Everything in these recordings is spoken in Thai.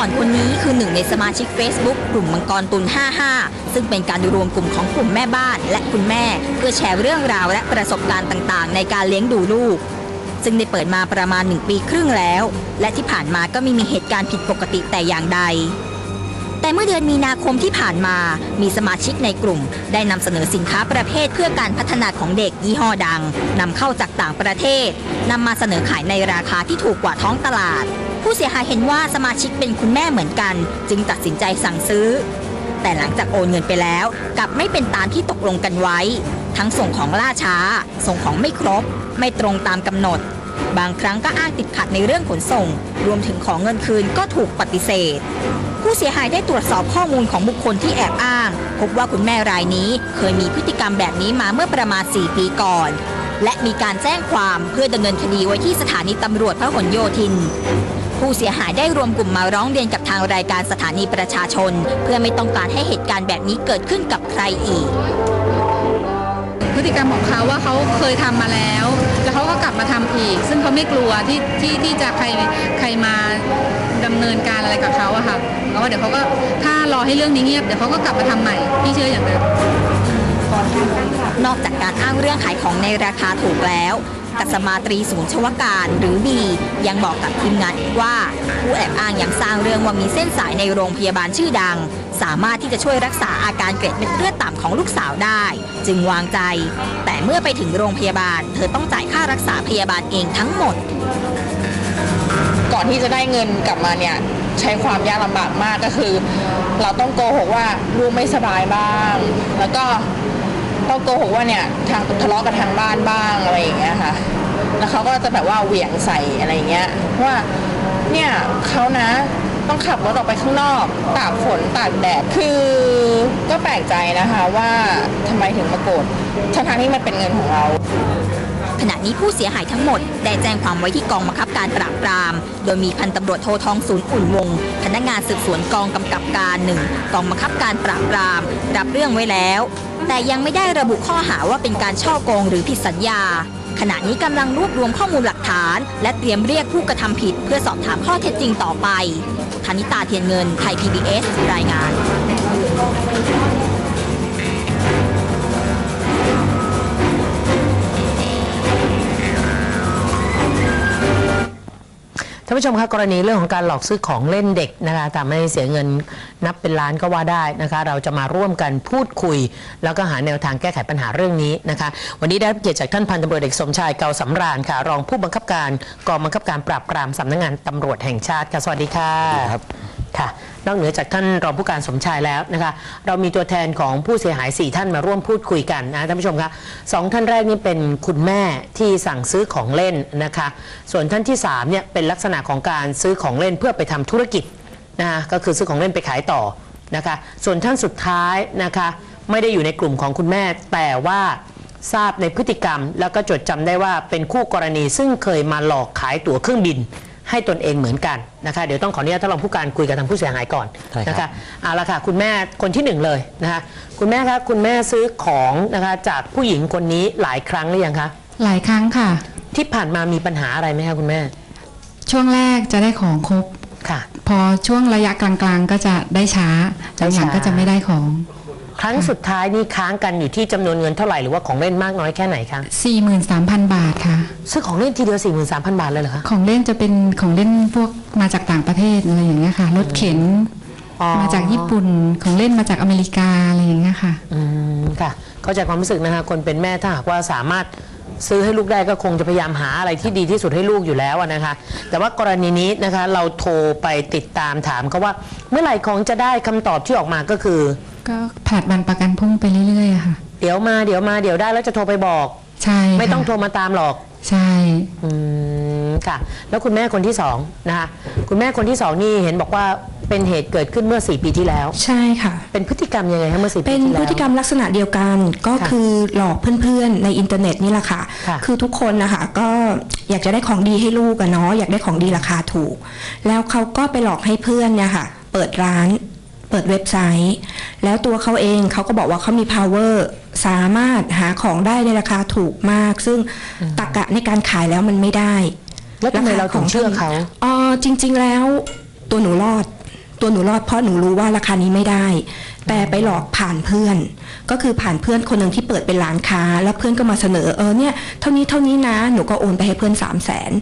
ก่อนคนนี้คือหนึ่งในสมาชิก Facebook กลุ่มมังกรตุล 55 ซึ่งเป็นการรวมกลุ่มของกลุ่มแม่บ้านและคุณแม่ เพื่อแชร์เรื่องราวและประสบการณ์ต่างๆ ในการเลี้ยงดูลูก ซึ่งได้เปิดมาประมาณ 1 ปีครึ่งแล้ว และที่ผ่านมาก็ไม่มีเหตุการณ์ผิดปกติแต่อย่างใดแต่เมื่อเดือนมีนาคมที่ผ่านมา มีสมาชิกในกลุ่ม ได้นำเสนอสินค้าประเภทเพื่อการพัฒนาของเด็กยี่ห้อดังนำเข้าจากต่างประเทศนำมาเสนอขายในราคาที่ถูกกว่าท้องตลาด ผู้เสียหายเห็นว่าสมาชิกเป็นคุณแม่เหมือนกัน จึงตัดสินใจสั่งซื้อ แต่หลังจากโอนเงินไปแล้ว กลับไม่เป็นตามที่ตกลงกันไว้ ทั้งส่งของล่าช้า ส่งของไม่ครบ ไม่ตรงตามกำหนด บางครั้งก็อ้างติดขัดในเรื่องขนส่ง รวมถึงของเงินคืนก็ถูกปฏิเสธผู้เสียหายได้ตรวจสอบข้อมูลของบุคคลที่แอบอ้าง พบว่าคุณแม่รายนี้เคยมีพฤติกรรมแบบนี้มาเมื่อประมาณ 4 ปีก่อน และมีการแจ้งความเพื่อดำเนินคดีไว้ที่สถานีตำรวจพหลโยธิน ผู้เสียหายได้รวมกลุ่มมาร้องเรียนกับทางรายการสถานีประชาชน เพื่อไม่ต้องการให้เหตุการณ์แบบนี้เกิดขึ้นกับใครอีก พฤติกรรมของเขาว่าเขาเคยทำมาแล้ว แล้วเขาก็กลับมาทำอีก ซึ่งเขาไม่กลัวที่ที่ที่จะใครใครมาดำเนินการอะไรกับเขาอะค่ะแล้วก็เดี๋ยวเขาก็ถ้ารอให้เรื่องนี้เงียบเดี๋ยวเขาก็กลับมาทำใหม่พี่เชื่ออย่างนั้น นอกจากการอ้างเรื่องขายของในราคาถูกแล้ว กัสมาตรีศูนย์ชวการหรือบียังบอกกับทีมงานอีกว่า ผู้แอบอ้างยังสร้างเรื่องว่ามีเส้นสายในโรงพยาบาลชื่อดัง สามารถที่จะช่วยรักษาอาการเกล็ดเม็ดเลือดต่ำของลูกสาวได้ จึงวางใจ แต่เมื่อไปถึงโรงพยาบาล เธอต้องจ่ายค่ารักษาพยาบาลเองทั้งหมด ก่อนที่จะได้เงินกลับมาเนี่ยใช้ความยากลำบากมากก็คือ เราต้องโกหกว่าลูกไม่สบายบ้าง แล้วก็ ต้อโกหกว่าเนี่ยทางทะเลาะกับทางบ้านบ้างอะไรอย่างเงี้ยค่ะ แล้วเขาก็จะแบบว่าเหวี่ยงใส่อะไรอย่างเงี้ยว่าเนี่ยเขานะต้องขับรถออกไปข้างนอกตากฝนตากแดดคือก็แปลกใจนะคะว่าทำไมถึงมาโกรธทั้งๆที่มันเป็นเงินของเรา ขณะนี้ผู้เสียหายทั้งหมด ได้แจ้งความไว้ที่กองบังคับการปราบปราม โดยมีพันตำรวจโททองศูนย์อุ่นวง พนักงานสืบสวนกองกำกับการหนึ่งกองบังคับการปราบปราม รับเรื่องไว้แล้ว แต่ยังไม่ได้ระบุข้อหาว่าเป็นการช่อโกงหรือผิดสัญญา ขณะนี้กำลังรวบรวมข้อมูลหลักฐาน และเตรียมเรียกผู้กระทำผิด เพื่อสอบถามข้อเท็จจริงต่อไปธนิตาเทียนเงินไทย PBS รายงาน ท่านผู้ชมคะกรณีเรื่องของการหลอกซื้อของเล่นเด็กนะคะทำให้เสียเงินนับเป็นล้านก็ว่าได้นะคะ เราจะมาร่วมกันพูดคุย แล้วก็หาแนวทางแก้ไขปัญหาเรื่องนี้นะคะ วันนี้ได้รับเกียรติจากท่านพันตำรวจเอกสมชายเกาสำราญค่ะ รองผู้บังคับการกองบังคับการปราบปรามสำนักงานตำรวจแห่งชาติค่ะสวัสดีค่ะครับค่ะ นอกเหนือจากท่านรองผู้การสมชายแล้วนะคะ เรามีตัวแทนของผู้เสียหาย 4 ท่านมาร่วมพูดคุยกันนะท่านผู้ชมคะสองท่านแรกนี่เป็นคุณแม่ที่สั่งซื้อของเล่นนะคะ ส่วนท่านที่3เนี่ยเป็นลักษณะของการซื้อของเล่นเพื่อไปทำธุรกิจนะคะก็คือซื้อของเล่นไปขายต่อนะคะ ส่วนท่านสุดท้ายนะคะไม่ได้อยู่ในกลุ่มของคุณแม่ แต่ว่าทราบในพฤติกรรม แล้วก็จดจำได้ว่าเป็นคู่กรณีซึ่งเคยมาหลอกขายตั๋วเครื่องบิน ให้ตนเองเหมือนกันนะคะเดี๋ยวต้องขออนุญาตท่านรองผู้การคุยกับทางผู้เสียหายก่อนใช่ครับนะคะเอาละค่ะคุณแม่คนที่หนึ่งเลยนะคะคุณแม่คะคุณแม่ซื้อของนะคะจากผู้หญิงคนนี้หลายครั้งหรือยังคะหลายครั้งค่ะ ที่ผ่านมามีปัญหาอะไรไหมคะคุณแม่ ช่วงแรกจะได้ของครบค่ะ พอช่วงระยะกลางๆ ก็จะได้ช้าได้หลัช้างๆก็จะไม่ได้ของ ครั้งสุดท้ายนี่ค้างกันอยู่ที่จำนวนเงินเท่าไหร่หรือว่าของเล่นมากน้อยแค่ไหนคะ43,000 บาทค่ะ ซื้อของเล่นทีเดียว4 3 0 0 0 บาทเลยเหรอคะ ของเล่นจะเป็นของเล่นพวกมาจากต่างประเทศอะไรอย่างเงี้ยค่ะรถเข็นอ๋อ มาจากญี่ปุ่นของเล่นมาจากอเมริกาอะไรอย่างเงี้ยค่ะ อืมค่ะ เข้าใจความรู้สึกนะคะคนเป็นแม่ถ้าหากว่าสามารถซื้อให้ลูกได้ก็คงจะพยายามหาอะไรที่ดีที่สุดให้ลูกอยู่แล้วอะนะคะ แต่ว่ากรณีนี้นะคะ เราโทรไปติดตามถามเขาว่า เมื่อไหร่ของจะได้คำตอบที่ออกมาก็คือ ก็ผลัดวันประกันพรุ่งไปเรื่อยๆอะค่ะ เดี๋ยวมาเดี๋ยวมาเดี๋ยวได้แล้วจะโทรไปบอก ใช่ค่ะไม่ต้องโทรมาตามหรอก ใช่อืมค่ะ แล้วคุณแม่คนที่สองนะคะคุณแม่คนที่สองนี่เห็นบอกว่าเป็นเหตุเกิดขึ้นเมื่อ 4 ปีที่แล้ว ใช่ค่ะ เป็นพฤติกรรมยังไงฮะเมื่อ4ปีเป็นที่แล้ว พฤติกรรมลักษณะเดียวกันก็ค่ะคือหลอกเพื่อนๆ ในอินเทอร์เน็ตนี่แหละค่ะ ค่ะ คือทุกคนนะคะก็อยากจะได้ของดีให้ลูกอะเนาะอยากได้ของดีราคาถูก แล้วเขาก็ไปหลอกให้เพื่อนเนี่ยค่ะ เปิดร้าน เปิดเว็บไซต์ แล้วตัวเขาเองเขาก็บอกว่าเขามี power สามารถหาของได้ในราคาถูกมาก ซึ่งตรกกะในการขายแล้วมันไม่ได้ แล้วทำไมเราถึงเชื่อเขาอ๋อจริง ๆ แล้วตัวหนูรอดตัวหนูรอดเพราะหนูรู้ว่าราคานี้ไม่ได้ แต่ไปหลอกผ่านเพื่อน ก็คือผ่านเพื่อนคนหนึ่งที่เปิดเป็นร้านค้า แล้วเพื่อนก็มาเสนอเออเนี่ยเท่านี้เท่านี้นะหนูก็โอนไปให้เพื่อนสามแสน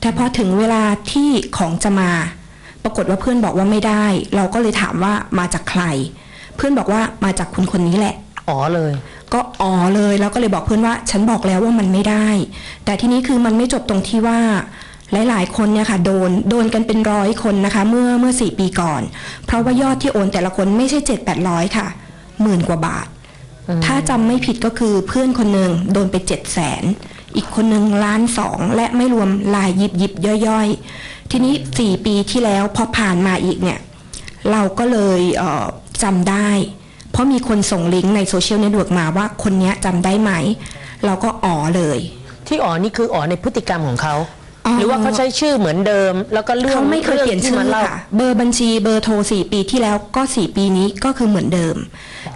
แต่พอถึงเวลาที่ของจะมา ปรากฏว่าเพื่อนบอกว่าไม่ได้ เราก็เลยถามว่ามาจากใคร เพื่อนบอกว่ามาจากคุณคนนี้แหละ อ๋อเลย ก็อ๋อเลยแล้วก็เลยบอกเพื่อนว่า ฉันบอกแล้วว่ามันไม่ได้ แต่ทีนี้คือมันไม่จบตรงที่ว่าหลาย ๆ คนเนี่ยค่ะโดนโดนกันเป็นร้อยคนนะคะ เมื่อเมื่อสี่ปีก่อน เพราะว่ายอดที่โอนแต่ละคนไม่ใช่เจ็ดแปดร้อยค่ะหมื่นกว่าบาท ถ้าจำไม่ผิดก็คือเพื่อนคนหนึ่งโดนไปเจ็ดแสนอีกคนหนึ่งล้านสองและไม่รวมลายยิบยิบย่อยๆ ทีนี้สี่ปีที่แล้วพอผ่านมาอีกเนี่ยเราก็เลยเอ่อจำได้ เพราะมีคนส่งลิงก์ในโซเชียลเน็ตเวิร์กมาว่าคนเนี้ยจำได้ไหม เราก็อ๋อเลย ที่อ๋อนี่คืออ๋อในพฤติกรรมของเขาอ๋อหรือว่าเขาใช้ชื่อเหมือนเดิม แล้วก็เรื่องเขาไม่เคยเปลี่ยนชื่อรื่องที่มาเล่าค่ะเบอร์บัญชีเบอร์โทรสี่ปีที่แล้วก็สี่ปีนี้ก็คือเหมือนเดิม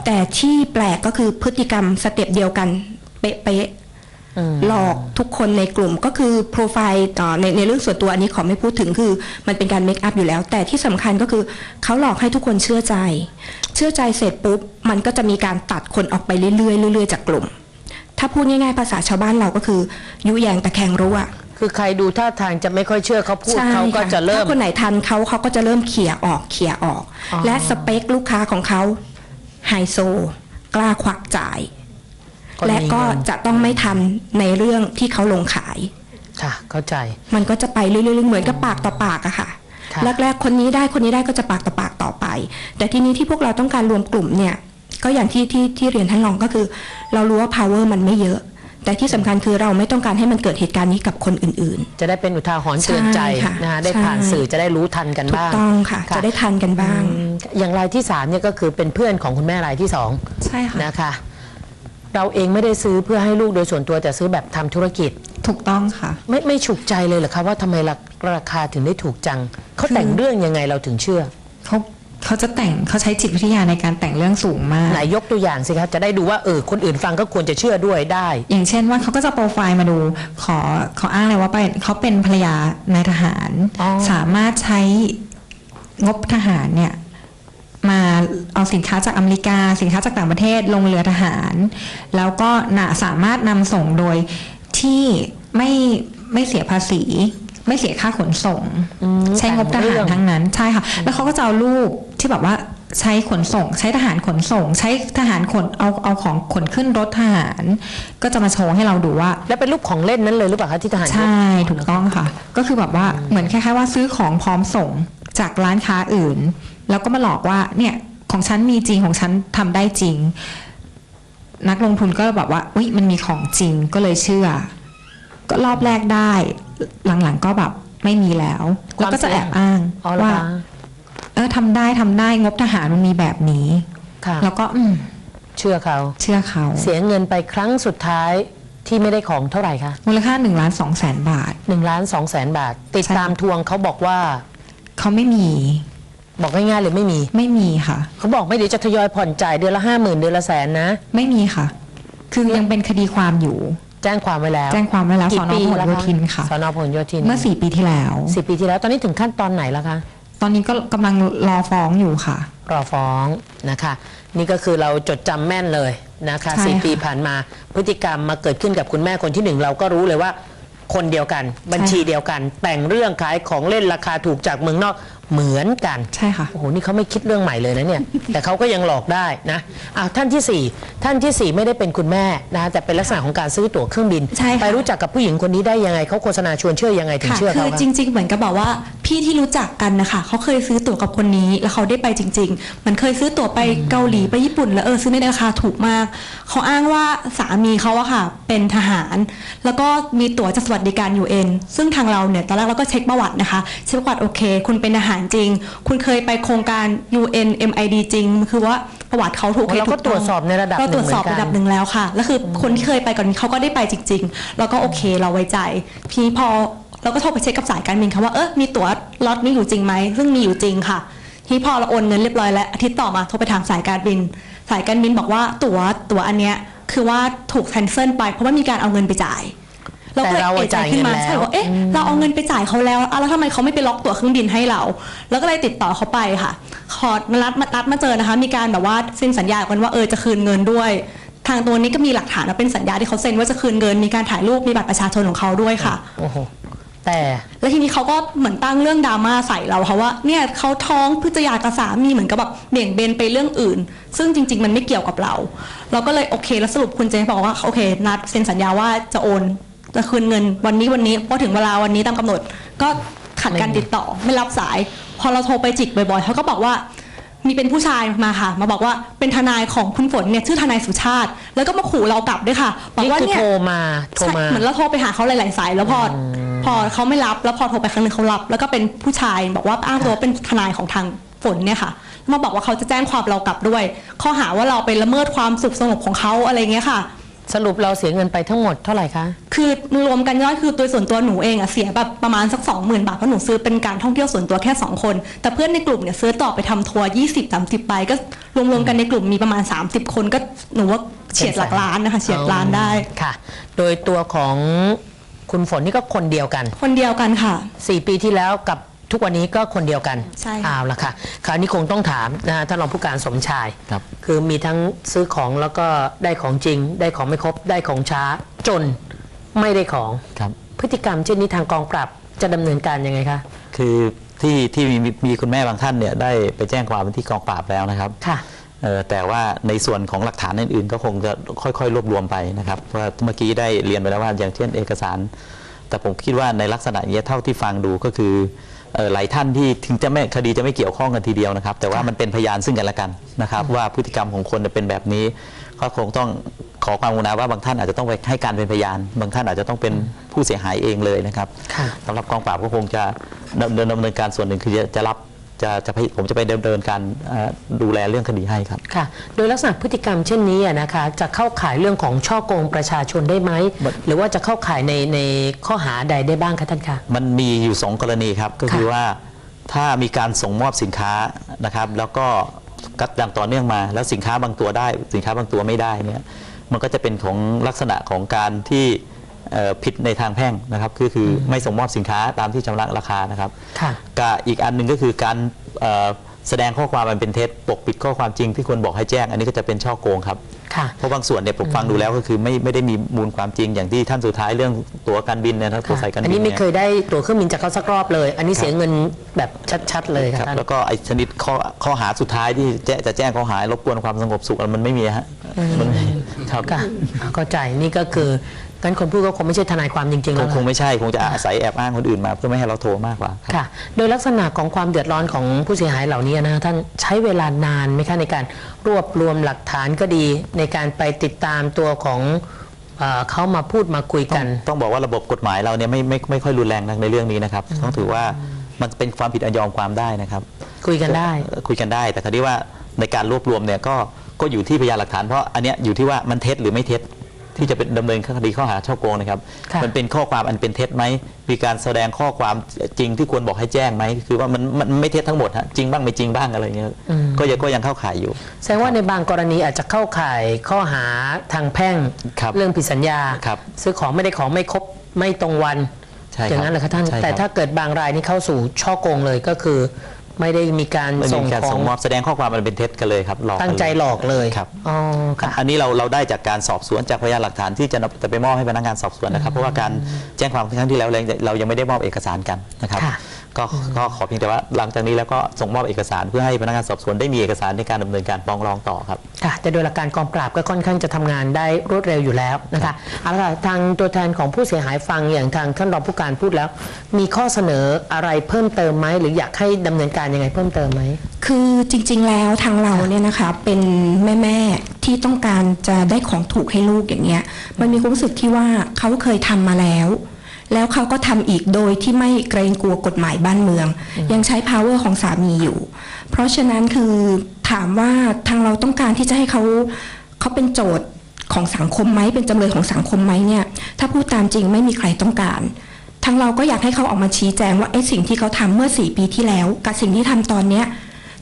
แต่ที่แปลกก็คือพฤติกรรมสเต็ปเดียวกันเป๊ะๆอืม หลอกทุกคนในกลุ่มก็คือโปรไฟล์ต่อในในเรื่องส่วนตัวอันนี้ขอไม่พูดถึงคือมันเป็นการเมคอัพอยู่แล้ว แต่ที่สำคัญก็คือเขาหลอกให้ทุกคนเชื่อใจ เชื่อใจเสร็จปุ๊บ มันก็จะมีการตัดคนออกไปเรื่อยๆเรื่อยๆจากกลุ่ม ถ้าพูดง่ายๆภาษาชาวบ้านเราก็คือ ยุแยงตะแคงรั่วคือใครดูท่าทางจะไม่ค่อยเชื่อเขาพูดใช่เขาก็ค่จะเริ่มถ้าคนไหนทันเขาเขาก็จะเริ่มเขี่ยออกเขี่ยออกอ๋อและสเปคลูกค้าของเขาไฮโซ กล้าควักจ่ายคน และมีก็เงินจะต้องไม่ทันในเรื่องที่เขาลงขายค่ะเข้าใจ มันก็จะไปเรื่อยๆเหมือนกับปากต่อปากอะค่ะค่ะแรกๆคนนี้ได้คนนี้ได้ก็จะปากต่อปากต่อไป แต่ทีนี้ที่พวกเราต้องการรวมกลุ่มเนี่ย ก็อย่างที่ที่ที่เรียนท่านรองก็คือ เรารู้ว่า power มันไม่เยอะ แต่ที่สำคัญคือเราไม่ต้องการให้มันเกิดเหตุการณ์นี้กับคนอื่นจะได้เป็นอุทาหรณ์เตือนใจใช่ค่ะนะคะได้ผ่านใช่สื่อจะได้รู้ทันกันๆถูกบ้างต้องค่ะ จะได้ทันกันบ้างอืมอย่างรายที่สามเนี่ยก็คือเป็นเพื่อนของคุณแม่รายที่สองใช่ค่ะนะคะ เราเองไม่ได้ซื้อเพื่อให้ลูกโดยส่วนตัวแต่ซื้อแบบทำธุรกิจ ถูกต้องค่ะ ไม่ไม่ฉุกใจเลยเหรอคะว่าทำไมราราคาถึงได้ถูกจัง เขาแต่งเรื่องยังไงเราถึงเชื่อ เขาเขาจะแต่งเขาใช้จิตวิทยาในการแต่งเรื่องสูงมาก ไหนยกตัวอย่างสิคะจะได้ดูว่าเออคนอื่นฟังก็ควรจะเชื่อด้วยได้ อย่างเช่นว่าเขาก็จะโปรไฟล์มาดูขอขออ้างเลยว่าเป็นเขาเป็นภรรยานายทหาร อ๋อ สามารถใช้งบทหารเนี่ย มาเอาสินค้าจากอเมริกา สินค้าจากต่างประเทศลงเรือทหาร แล้วก็น่ะสามารถนำส่งโดยที่ไม่ไม่เสียภาษี ไม่เสียค่าขนส่งอืมใช้งบทแต่งเรื่หาอรงทั้งนั้นใช่ค่ะ แล้วเขาก็จะเอารูปที่แบบว่าใช้ขนส่ง ใช้ทหารขนส่ง ใช้ทหารขนเอาเอาของขนขึ้นรถทหาร ก็จะมาโชว์ให้เราดูว่า แล้วเป็นรูปของเล่นนั้นเลยหรือเปล่าคะที่ทหารยกใช่ถูกต้องค่ะ ก็คือแบบว่าเหมือนคล้ายๆว่าซื้อของพร้อมส่งจากร้านค้าอื่น แล้วก็มาหลอกว่าเนี่ยของฉันมีจริงของฉันทำได้จริง นักลงทุนก็แบบว่าอุ้ยมันมีของจริงก็เลยเชื่อ ก็รอบแรกได้ หลังๆก็แบบไม่มีแล้ว แล้วก็จะแอบอ้างอ๋อเหรอว่าคะเออทำได้ทำได้งบทหารมันมีแบบนี้ค่ะแล้วก็อืมเชื่อเขา เชื่อเขา เสียเงินไปครั้งสุดท้ายที่ไม่ได้ของเท่าไหร่คะมูลค่าหนึ่งล้านสองแสนบาทหนึ่งล้านสองแสนบาท ติดใช่ตามทวงเขาบอกว่า เขาไม่มี บอกง่ายๆเลยไม่มี ไม่มีค่ะ เขาบอกไม่เดี๋ยวจะทยอยผ่อนจ่ายเดือนละห้าหมื่นเดือนละแสนนะ ไม่มีค่ะ คือยังเป็นคดีความอยู่ แจ้งความไว้แล้ว แจ้งความไว้แล้วกี่สอนอปีพหลแล้วโยคะธินค่ะสอนอพหลโยธินเมื่อสี่ปีที่แล้ว สี่ปีที่แล้วตอนนี้ถึงขั้นตอนไหนแล้วคะ ตอนนี้ก็กำลังรอฟ้องอยู่ค่ะ รอฟ้องนะคะ นี่ก็คือเราจดจำแม่นเลยนะคะใช่สี่ค่ะ ปีผ่านมาพฤติกรรมมาเกิดขึ้นกับคุณแม่คนที่หนึ่งเราก็รู้เลยว่า คนเดียวกัน บัญชีเดียวกัน แต่งเรื่องขายของเล่นราคาถูกจากเมืองนอก เหมือนกันใช่ค่ะ โอ้โหนี่เขาไม่คิดเรื่องใหม่เลยนะเนี่ย แต่เขาก็ยังหลอกได้นะอ้าวท่านที่สี่ท่านที่สี่ไม่ได้เป็นคุณแม่นะแต่เป็นลักษณะของการซื้อตั๋วเครื่องบิน ใช่ค่ะ ไปรู้จักกับผู้หญิงคนนี้ได้ยังไงเขาโฆษณาชวนเชื่อยังไงถึงค่ะเชื่อคืเขาอคะ จริง ๆ เหมือนกับบอกว่า พี่ที่รู้จักกันนะคะเขาเคยซื้อตั๋วกับคนนี้แล้วเขาได้ไปจริง ๆ มันเคยซื้อตั๋วไปเกาหลีไปญี่ปุ่น แล้วเออซื้อในราคาถูกมากเขาอ้างว่าสามีเขาอะค่ะ เป็นทหาร แล้วก็มีตั๋วจากสวัสดิการ UN ซึ่งทางเราเนี่ยตอนแรกเราก็เช็คประวัตินะคะ เช็คประวัติโอเค คุณเป็นทหารจริง คุณเคยไปโครงการ UN MID จริงคือว่าประวัติเขาถูกเราก็ถูตรวจสอบในระดับเราตรวจสอบหนึ่งเหมือนกันระดับหนึ่งแล้วค่ะแล้วคือคนที่เคยไปก่อนนี้เขาก็ได้ไปจริง ๆ แล้วก็โอเคเราไว้ใจ พี่พอเราก็โทรไปเช็คกับสายการบินค่ะว่าเออมีตั๋วล็อตนี้อยู่จริงไหมซึ่งมีอยู่จริงค่ะ ที่พอเราโอนเงินเรียบร้อยแล้วอาทิตย์ต่อมาโทรไปถามสายการบิน สายการบินบอกว่าตั๋วตั๋วอันเนี้ยคือว่าถูกแคนเซิลไปเพราะว่ามีการเอาเงินไปจ่าย เราก็เลยแต่เราเอะใจขึ้นมาจ่ายเงินแล้วใช่ว่าเอ๊ะเราเอาเงินไปจ่ายเขาแล้วอะแล้วทำไมเขาไม่ไปล็อกตั๋วเครื่องบินให้เรา แล้วก็เลยติดต่อเขาไปค่ะ ขอนัดมานัดมาเจอนะคะ มีการแบบว่าเซ็นสัญญากันว่าเออจะคืนเงินด้วย ทางตัวนี้ก็มีหลักฐานว่าเป็นสัญญาที่เขาเซ็นว่าจะคืนเงิน มีการถ่ายรูปมีบัตรประชาชนของเขาด้วยค่ะโอ้โหแต่แล้วทีนี้เขาก็เหมือนตั้งเรื่องดราม่าใส่เราค่ะว่าเนี่ยเขาท้องเพื่อจะหย่ากับสามีเหมือนกับแบบเบี่ยงเบนไปเรื่องอื่น ซึ่งจริง ๆ มันไม่เกี่ยวกับเรา เราก็เลยโอเค แล้วสรุปคุณเจนบอกว่าโอเค นัดเซ็นสัญญาว่าจะโอน จะคืนเงินวันนี้วันนี้พอถึงเวลาวันนี้ตามกำหนด ก็ขัดการติดต่อไม่รับสาย พอเราโทรไปจิกบ่อยๆเขาก็บอกว่ามีเป็นผู้ชายมาค่ะ มาบอกว่าเป็นทนายของคุณฝนเนี่ยชื่อทนายสุชาติ แล้วก็มาขู่เรากลับด้วยค่ะบอกนี่ว่าคือเนี่ยโทรมาโทรใช่มาเหมือนเราโทรไปหาเขาหลายๆสาย แล้วพออพอเขาไม่รับแล้วพอโทรไปครั้งหนึงเขารับ แล้วก็เป็นผู้ชายบอกว่าอ้างตัวเป็นทนายของทางฝนเนี่ยค่ะมาบอกว่าเขาจะแจ้งความเรากลับด้วย ข้อหาว่าเราไปละเมิดความสุขสงบของเขาอะไรเงี้ยค่ะ สรุปเราเสียเงินไปทั้งหมดเท่าไหร่คะ คือรวมกันยอดคือตัวส่วนตัวหนูเองอะเสียแบบประมาณสัก 20,000 บาท เพราะหนูซื้อเป็นการท่องเที่ยวส่วนตัวแค่ 2 คน แต่เพื่อนในกลุ่มเนี่ยซื้อต่อไปทำทัวร์20 30ใบก็รวมๆกันในกลุ่มมีประมาณ 30 คนก็หนูว่าเฉียดหลักล้านนะคะเฉียดล้านได้ค่ะ โดยตัวของคุณฝนนี่ก็คนเดียวกัน คนเดียวกันค่ะ 4 ปีที่แล้วกับ ทุกวันนี้ก็คนเดียวกันใช่ค่ะ เอาละค่ะคราวนี้คงต้องถามนะฮะท่านรองผู้การสมชาย ครับ คือมีทั้งซื้อของแล้วก็ได้ของจริง ได้ของไม่ครบได้ของช้าจนไม่ได้ของ ครับ พฤติกรรมเช่นนี้ทางกองปราบจะดำเนินการยังไงคะ คือที่ที่มีมีคุณแม่บางท่านเนี่ยได้ไปแจ้งความที่กองปราบแล้วนะครับค่ะ เอ่อแต่ว่าในส่วนของหลักฐานอื่นๆ ก็คงจะค่อยๆ รวบรวมไปนะครับว่าเมื่อกี้ได้เรียนไปแล้วว่าอย่างเช่นเอกสาร แต่ผมคิดว่าในลักษณะอย่างนี้ยเท่าที่ฟังดูก็คือเอ่อ หลายท่านที่ถึงจะไม่คดีจะไม่เกี่ยวข้องกันทีเดียวนะครับ แต่ว่ามันเป็นพยานซึ่งกันและกันนะครับ ว่าพฤติกรรมของคนเนี่ยเป็นแบบนี้ก็คงต้องขอความกรุณาว่าบางท่านอาจจะต้องไปให้การเป็นพยาน บางท่านอาจจะต้องเป็นผู้เสียหายเองเลยนะครับค่ะสำหรับกองปราบก็คงจะดำเนินดำเนินการส่วนหนึ่งคือจะจะรับ จะจะให้ผมจะไปดำเนินการเอ่อดูแลเรื่องคดีให้ครับค่ะ โดยลักษณะพฤติกรรมเช่นนี้อะนะคะจะเข้าข่ายเรื่องของช่อโกงประชาชนได้ไหม หรือว่าจะเข้าข่ายในในข้อหาใดได้บ้างคะท่านคะมันมีอยู่ 2 กรณีครับก็คือค่ะว่าถ้ามีการส่งมอบสินค้านะครับ แล้วก็กัดอย่างต่อเนื่องมา แล้วสินค้าบางตัวได้ สินค้าบางตัวไม่ได้เนี่ยมันก็จะเป็นของลักษณะของการที่เอ่อ ผิดในทางแพ่งนะครับคือคือไม่ส่งมอบสินค้าตามที่ชำระราคานะครับค่ะกับอีกอันหนึ่งก็คือการเอ่อแสดงข้อความมันเป็นเท็จปกปิดข้อความจริงที่ควรบอกให้แจ้ง อันนี้ก็จะเป็นช่อโกงครับค่ะเพราะบางส่วนเนี่ยผมฟังดูแล้วก็คือไม่ไม่ได้มีมูลความจริงอย่างที่ท่านสุดท้ายเรื่องตั๋วการบินเนยนะครับตั๋วสายการบิอันนนี้ไม่ยเคยได้ตั๋วเครื่องบินจากเขาสักรอบเลย อันนี้เสียเงินแบบชัดๆเลยคค่ะรับท่านแล้วก็ไอ้ชนิดข้อข้อหาสุดท้ายที่แจ้จะแจ้งข้อหารบกวนความสงบสุขมันไม่มีฮะมันครับค่ะเข้าใจนี่ก็คือ กันคนพูดก็คงไม่ใช่ทนายความจริงๆคแล้วงล่ะคงไม่ใช่คงจะอาศัยแอบอ้างคนอื่นมาเพื่อไม่ให้เราโทรมากกว่าครับค่ะ โดยลักษณะของความเดือดร้อนของผู้เสียหายเหล่านี้นะท่านใช้เวลานานไหมคะในการรวบรวมหลักฐานก็ดี ในการไปติดตามตัวของเออเขามาพูดมาคุยต้กัองนต้องบอกว่าระบบกฎหมายเราเนี่ยไม่ไม่ไม่ค่อยรุนแรงนักในเรื่องนี้นะครับต้องถือว่ามันเป็นความผิดอันยอมความได้นะครับ คุยกันได้ เอ่อคุยกันได้แต่คราวนี้ว่าในการรวบรวมเนี่ยก็ก็อยู่ที่พยานหลักฐานเพราะอันเนี้ยอยู่ที่ว่ามันเท็จหรือไม่เท็จ ที่จะเป็นดำเนินคดีข้อหาช่อโกงนะครับ ค่ะ มันเป็นข้อความอันเป็นเท็จไหมมีการแสดงข้อความจริงที่ควรบอกให้แจ้งไหมคือว่ามันมันไม่เท็จทั้งหมดฮะจริงบ้างไม่จริงบ้างอะไรเงี้ยก็ยังก็ยังเข้าข่ายอยู่ แสดงว่าในบางกรณีอาจจะเข้าข่ายข้อหาทางแพ่งครับเรื่องผิดสัญญา ครับซื้อของไม่ได้ของไม่ครบไม่ตรงวัน ใช่ครับอย่างนั้นเหรอคะท่าน ใช่ครับ แต่ถ้าเกิดบางรายนี่เข้าสู่ช่อโกงเลยก็คือ ไม่ได้มีการไม่ส่งมีการขอส่งงมอบแสดงข้อความมันเป็นเท็จกันเลยครับหลอกกันตั้งใจหลอกเลยครับ อ๋อค่ะอันนี้เราเราได้จากการสอบสวนจากพยานหลักฐานที่จะนำจะไปมอบให้พนักงานสอบสวนนะครับ เพราะว่าการแจ้งความครั้งที่แล้วเราเรายังไม่ได้มอบเอกสารกันนะครับ ค่ะ ก็ก็ขอเพียงแต่ว่าหลังจากนี้แล้วก็ส่งมอบเอกสารเพื่อให้พนักงานสอบสวนได้มีเอกสารในการดำเนินการฟ้องร้องต่อครับค่ะแต่โดยหลักการกองปราบก็ค่อนข้างจะทำงานได้รวดเร็วอยู่แล้วนะคะเอาละค่ะทางตัวแทนของผู้เสียหายฟังอย่างทางท่านรองผู้การพูดแล้ว มีข้อเสนออะไรเพิ่มเติมไหมหรืออยากให้ดำเนินการยังไงเพิ่มเติมไหมคือจริง ๆ แล้วทางเราเนี่ยนะคะเป็นแม่ๆที่ต้องการจะได้ของถูกให้ลูกอย่างเงี้ยมันมีความรู้สึกที่ว่าเขาเคยทำมาแล้ว แล้วเขาก็ทำอีกโดยที่ไม่เกรงกลัวกฎหมายบ้านเมือง ยังใช้ power ของสามีอยู่ เพราะฉะนั้นคือถามว่าทางเราต้องการที่จะให้เขาเขาเป็นโจทย์ของสังคมไหมเป็นจำเลยของสังคมไหมเนี่ย ถ้าพูดตามจริงไม่มีใครต้องการทางเราก็อยากให้เขาออกมาชี้แจงว่าไอ้สิ่งที่เขาทำเมื่อสี่ปีที่แล้ว กับสิ่งที่ทำตอนเนี้ย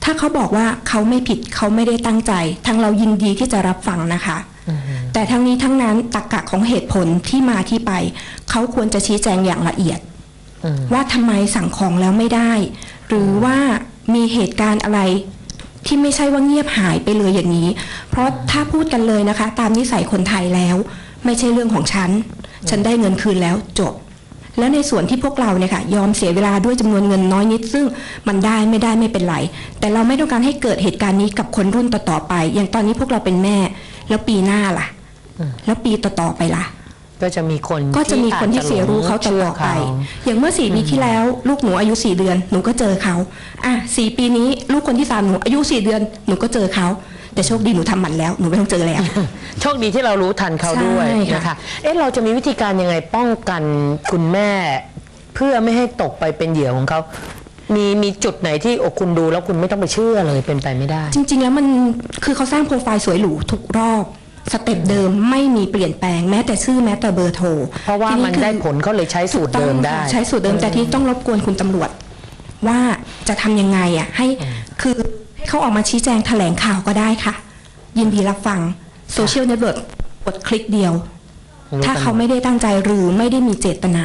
ถ้าเขาบอกว่าเขาไม่ผิดเขาไม่ได้ตั้งใจ ทางเรายินดีที่จะรับฟังนะคะ แต่ทั้งนี้ทั้งนั้นตรรกะของเหตุผลที่มาที่ไป เขาควรจะชี้แจงอย่างละเอียดอืมว่าทำไมสั่งของแล้วไม่ได้ หรือว่ามีเหตุการณ์อะไรที่ไม่ใช่ว่าเงียบหายไปเลยอย่างนี้ เพราะถ้าพูดกันเลยนะคะ ตามนิสัยคนไทยแล้ว ไม่ใช่เรื่องของฉัน ฉันได้เงินคืนแล้วจบ แล้วในส่วนที่พวกเราเนี่ยค่ะยอมเสียเวลาด้วยจำนวนเงินน้อยนิด ซึ่งมันได้ไม่ได้ไม่เป็นไร แต่เราไม่ต้องการให้เกิดเหตุการณ์นี้กับคนรุ่นต่อๆไป อย่างตอนนี้พวกเราเป็นแม่ แล้วปีหน้าล่ะ แล้วปีต่อๆไปล่ะ ก็จะมีคนก็จะมีคนที่เสียรู้เขาต่อๆไป อย่างเมื่อสี่ปีที่แล้ว ลูกหนูอายุสี่เดือนหนูก็เจอเขาอะสี่ปีนี้ลูกคนที่สามหนูอายุสี่เดือนหนูก็เจอเขาแต่โชคดีหนูทำหมันแล้วหนูไม่ต้องเจอแล้ว โชคดีที่เรารู้ทันเขาด้วยใช่ค่ะนะคะเอ๊ะเราจะมีวิธีการยังไงป้องกันคุณแม่ เพื่อไม่ให้ตกไปเป็นเหยื่อของเขา มีมีจุดไหนที่อกคุณดูแล้วคุณไม่ต้องไปเชื่อเลยเป็นไปไม่ได้ จริง ๆ แล้วมันคือเขาสร้างโปรไฟล์สวยหรูทุกรอบสเต็ปเดิมไม่มีเปลี่ยนแปลงแม้แต่ชื่อแม้แต่เบอร์โทรเพราะว่าทีมันคือได้ผลเขาเลยใช้สูตรเดิมได้ถูกต้องค่ะใช้สูตรเดิมแต่ที่ต้องรบกวนคุณตำรวจ ว่าจะทำยังไงอะให้คือให้เขาออกมาชี้แจงแถลงข่าวก็ได้ค่ะ ยินดีรับฟังโซเชียลเน็ตเวิร์กกดคลิกเดียวรู้ถ้ากันเขาไม่ได้ตั้งใจหรือไม่ได้มีเจตนา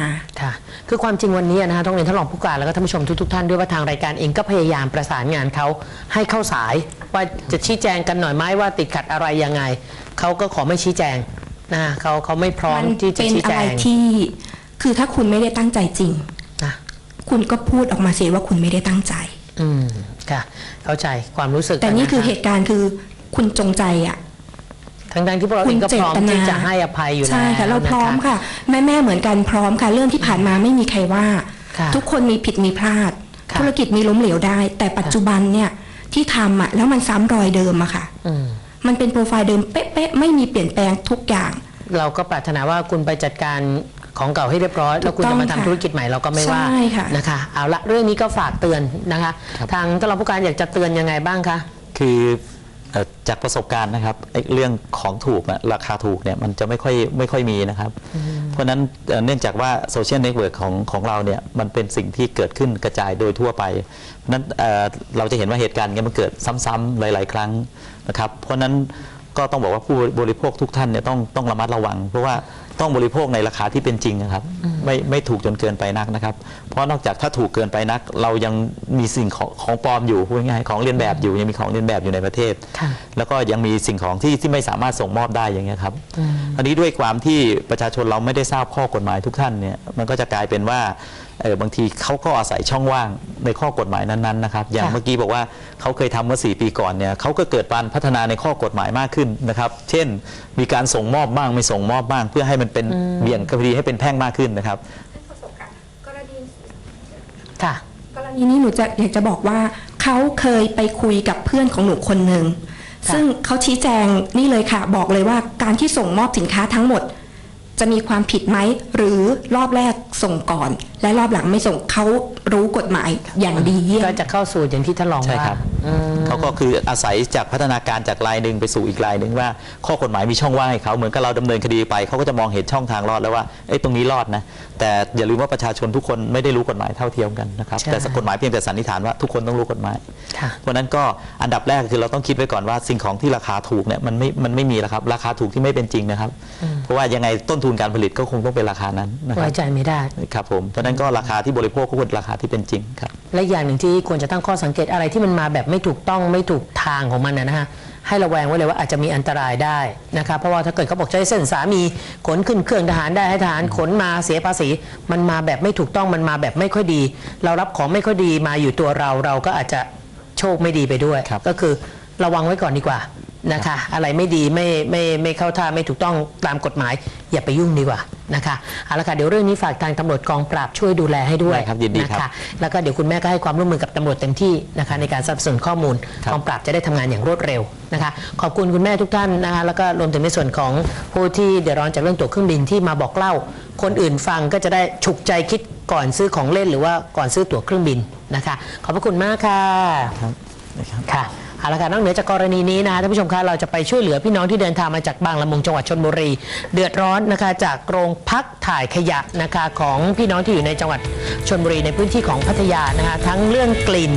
ค่ะคือความจริงวันนี้นะคะต้องเรียนท่านรองผู้การแล้วก็ท่านผู้ชมทุกๆท่านด้วยว่าทางรายการเองก็พยายามประสานงานเขาให้เข้าสายว่าจะชี้แจงกันหน่อยไหมว่าติดขัดอะไรยังไงเขาก็ขอไม่ชี้แจงนะเขาเขาไม่พร้อมมันที่จะเป็นชี้อะแจไรง ที่ คือถ้าคุณไม่ได้ตั้งใจจริง นะ คุณก็พูดออกมาเสียว่าคุณไม่ได้ตั้งใจ อืมค่ะ เข้าใจความรู้สึกแต่นี่คือเหะะตุการณ์คือคุณจงใจอะ ทั้งๆที่พวกเราคุเอณงก็เจพร้อมตนาที่จะให้อภัยอยู่แล้วใช่ค่ะเราพร้อมนค่ะ แม่แม่ๆเหมือนกันพร้อมค่ะ เรื่องที่ผ่านมาไม่มีใครว่าค่ะทุกคนมีผิดมีพลาดค่ะธุรกิจมีล้มเหลวได้ แต่ปัจจุบันเนี่ยที่ทำอะแล้วมันซ้ำรอยเดิมอะค่ะอืมมันเป็นโปรไฟล์เดิมเป๊ะๆไม่มีเปลี่ยนแปลงทุกอย่าง เราก็ปรารถนาว่าคุณไปจัดการของเก่าให้เรียบร้อย แล้วคุณจะมาทำค่ะธุรกิจใหม่เราก็ไม่ว่าใช่ค่ะนะคะเอาละเรื่องนี้ก็ฝากเตือนนะคะ ทางท่านรองผู้การอยากจะเตือนยังไงบ้างคะคือเอ่อ จากประสบการณ์นะครับไอ้เรื่องของถูกอะราคาถูกเนี่ยมันจะไม่ค่อยไม่ค่อยมีนะครับ เพราะฉะนั้นเอ่อเนื่องจากว่าโซเชียลเน็ตเวิร์กของของเราเนี่ยมันเป็นสิ่งที่เกิดขึ้นกระจายโดยทั่วไป เพราะฉะนั้นเอ่อเราจะเห็นว่าเหตุการณ์เนี้ยมันเกิดซ้ำๆหลาย ๆ ครั้งนะครับ เพราะฉะนั้นก็ต้องบอกว่าผู้บริโภคทุกท่านเนี่ยต้องต้องระมัดระวัง เพราะว่า ต้องบริโภคในราคาที่เป็นจริงนะครับ ไม่ไม่ถูกจนเกินไปนักนะครับ เพราะนอกจากถ้าถูกเกินไปนัก เรายังมีสิ่งของของปลอมอยู่พูดง่ายๆของเลียนแบบอยู่ยังมีของเลียนแบบอยู่ในประเทศค่ะแล้วก็ยังมีสิ่งของที่ที่ไม่สามารถส่งมอบได้อย่างเงี้ยครับอันนี้ด้วยความที่ประชาชนเราไม่ได้ทราบข้อกฎหมายทุกท่านเนี่ยมันก็จะกลายเป็นว่าเออบางทีเขาก็อาศัยช่องว่างในข้อกฎหมายนั้นๆนะครับอย่างค่ะเมื่อกี้บอกว่าเขาเคยทำเมื่อ 4 ปีก่อนเนี่ยเขาก็เกิดการพัฒนาในข้อกฎหมายมากขึ้นนะครับ เช่น มีการส่งมอบบ้างไม่ส่งมอบบ้าง เพื่อให้มันเป็นเบี่ยงคดีให้เป็นแพ่งมากขึ้นนะครับค่ะกรณีนี้หนูจะอยากจะบอกว่าเขาเคยไปคุยกับเพื่อนของหนูคนหนึ่งค่ะซึ่งเขาชี้แจงนี่เลยค่ะ บอกเลยว่าการที่ส่งมอบสินค้าทั้งหมด จะมีความผิดไหมหรือรอบแรกส่งก่อน และรอบหลังไม่ส่งเขารู้กฎหมายอย่างดีเยี่ยมก็จะเข้าสู่อย่างที่ท่านรองใช่ว่าครับอืมเขาก็คืออาศัยจากพัฒนาการจากรายหนึ่งไปสู่อีกรายหนึ่งว่า ข้อกฎหมายมีช่องว่างให้เขาเหมือนกับเราดำเนินคดีไปเขาก็จะมองเห็นช่องทางรอดแล้วว่าเอ้ยตรงนี้รอดนะแต่อย่าลืมว่าประชาชนทุกคนไม่ได้รู้กฎหมายเท่าเทียมกันนะครับใช่ แต่กฎหมายเพียงแต่สันนิษฐานว่าทุกคนต้องรู้กฎหมาย ค่ะ เพราะฉะนั้นก็อันดับแรกคือเราต้องคิดไว้ก่อนว่าสิ่งของที่ราคาถูกเนี่ยมันไม่มันไม่มีแล้วครับ ราคาถูกที่ไม่เป็นจริงนะครับ เพราะว่ายังไงต้นทุนการผลิตก็คงต้องเป็นราคานั้นนะครัไว้บใจไม่ได้ ครับผมเพราะฉะนั้นก็ราคาที่บริโภคก็ควรราคาที่เป็นจริงครับ และอย่างหนึ่งที่ควรจะตั้งข้อสังเกตอะไรที่มันมาแบบไม่ถูกต้องไม่ถูกทางของมันนะนะฮะให้ระแวงไว้เลยว่าอาจจะมีอันตรายได้นะคะเพราะว่าถ้าเกิดเขาบอกใช้เส้นสามีขนขึ้นเครื่องทหารได้ให้ทหารขนมาเสียภาษี มันมาแบบไม่ถูกต้องมันมาแบบไม่ค่อยดี เรารับของไม่ค่อยดีมาอยู่ตัวเราเราก็อาจจะโชคไม่ดีไปด้วยครับก็คือระวังไว้ก่อนดีกว่า นะคะ อะไรไม่ดีไม่ไม่ไม่เข้าท่าไม่ถูกต้องตามกฎหมาย อย่าไปยุ่งดีกว่านะคะเอาละค่ะเดี๋ยวเรื่องนี้ฝากทางตำรวจกองปราบช่วยดูแลให้ด้วยได้ครับยินดีครับ นะคะแล้วก็เดี๋ยวคุณแม่ก็ให้ความร่วมมือกับตำรวจเต็มที่นะคะในการสนับสนุนข้อมูลครับกองปราบจะได้ทำงานอย่างรวดเร็วนะคะ ขอบคุณคุณแม่ทุกท่านนะคะแล้วก็รวมถึงในส่วนของผู้ที่เดือดร้อนจากเรื่องตั๋วเครื่องบินที่มาบอกเล่า คนอื่นฟังก็จะได้ฉุกใจคิดก่อนซื้อของเล่นหรือว่าก่อนซื้อตั๋วเครื่องบินนะคะ ขอบพระคุณมากค่ะครับนะครับ ค่ะ เอาละค่ะนอกเหนือจากกรณีนี้นะคะท่านผู้ชมคะเราจะไปช่วยเหลือพี่น้องที่เดินทางมาจากบางละมุงจังหวัดชนบุรี เดือดร้อนนะคะจากโรงพักถ่ายขยะนะคะของพี่น้องที่อยู่ในจังหวัดชนบุรีในพื้นที่ของพัทยานะคะทั้งเรื่องกลิ่น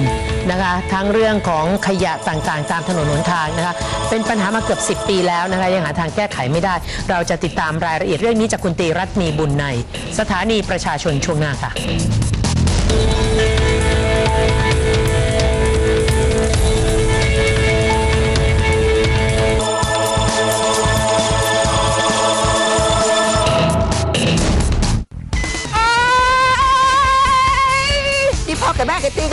นะคะทั้งเรื่องของขยะต่างๆ ตามถนนหนทางนะคะเป็นปัญหามาเกือบ 10 ปีแล้วนะคะยังหาทางแก้ไขไม่ได้ เราจะติดตามรายละเอียดเรื่องนี้จากคุณตีรัตน์มีบุญใน สถานีประชาชนช่วงหน้าค่ะ te of tigre.